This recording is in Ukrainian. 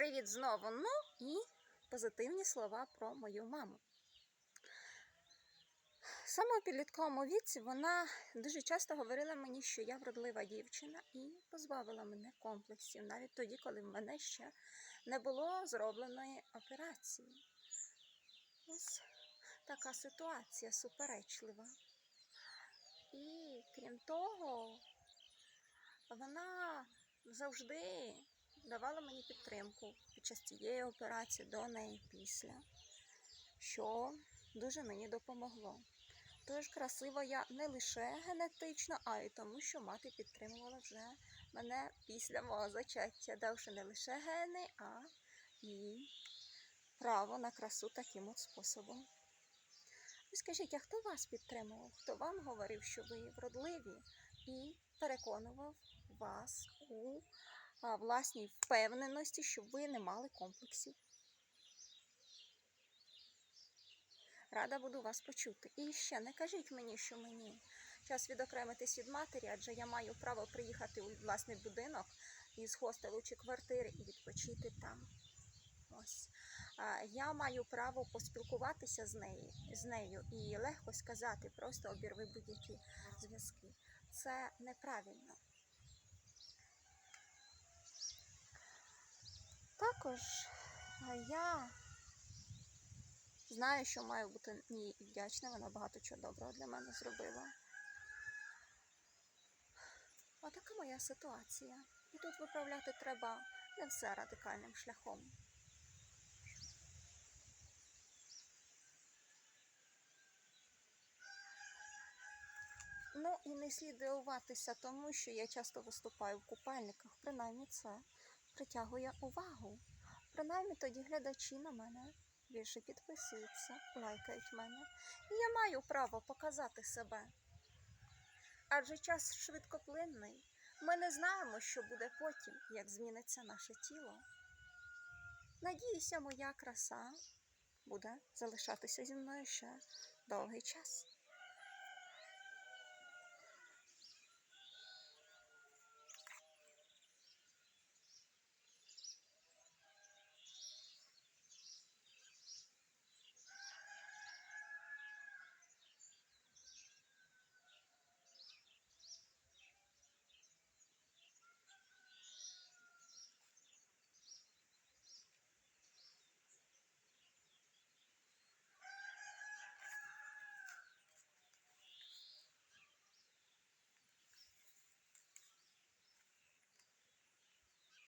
привіт знову. Ну і позитивні слова про мою маму. Саме у підлітковому віці вона дуже часто говорила мені, що я вродлива дівчина, і позбавила мене комплексів, навіть тоді, коли в мене ще не було зробленої операції. Ось така ситуація суперечлива. І крім того, вона завжди давала мені підтримку під час цієї операції до неї після, що дуже мені допомогло. Тож красива я не лише генетично, а й тому, що мати підтримувала вже мене після мого зачаття, давши не лише гени, а і право на красу таким от способом. Ви скажіть, а хто вас підтримував? Хто вам говорив, що ви вродливі, і переконував вас у власній впевненості, щоб ви не мали комплексів? Рада буду вас почути. І ще не кажіть мені, що мені час відокремитись від матері, адже я маю право приїхати у власний будинок із хостелу чи квартири і відпочити там. Ось. Я маю право поспілкуватися з нею, з нею і легко сказати, просто обірви будь-які зв'язки. Це неправильно. Також я знаю, що маю бути їй вдячна, вона багато чого доброго для мене зробила. Отака моя ситуація. І тут виправляти треба не все радикальним шляхом. Ну і не слід дивуватися тому, що я часто виступаю в купальниках, принаймні це притягує увагу. Принаймні тоді глядачі на мене більше підписуються, лайкають мене. І я маю право показати себе. Адже час швидкоплинний. Ми не знаємо, що буде потім, як зміниться наше тіло. Надіюся, моя краса буде залишатися зі мною ще довгий час.